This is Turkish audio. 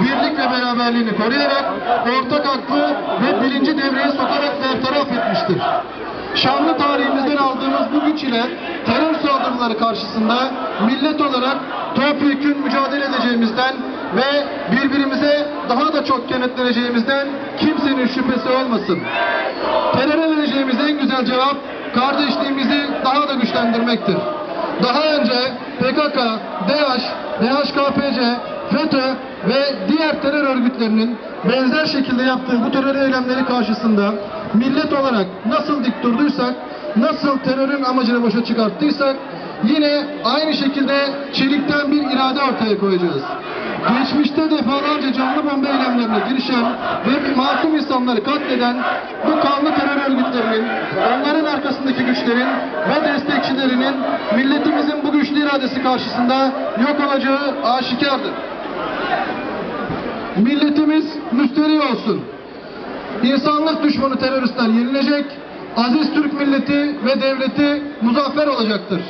birlik ve beraberliğini koruyarak ortak aklı ve birinci devreye sokarak bertaraf etmiştir. Şanlı tarihimizden aldığımız bu güç ile terör saldırıları karşısında millet olarak topyekün mücadele edeceğimizden ve birbirimize daha da çok kenetleneceğimizden kimsenin şüphesi olmasın. Teröre vereceğimiz en güzel cevap kardeşliğimizi daha da güçlendirmektir. Daha önce PKK, DH, DHKPC, FETÖ ve diğer terör örgütlerinin benzer şekilde yaptığı bu terör eylemleri karşısında millet olarak nasıl dik durduysak, nasıl terörün amacını boşa çıkarttıysak yine aynı şekilde çelikten bir irade ortaya koyacağız. Geçmişte defalarca canlı bomba eylemlerine girişen ve masum insanları katleden bu kanlı terör örgütlerinin, onların arkasındaki güçlerin ve destekçilerinin milletimizin bu güçlü iradesi karşısında yok olacağı aşikardır. Milletimiz müsterih olsun. İnsanlık düşmanı teröristler yenilecek, aziz Türk milleti ve devleti muzaffer olacaktır.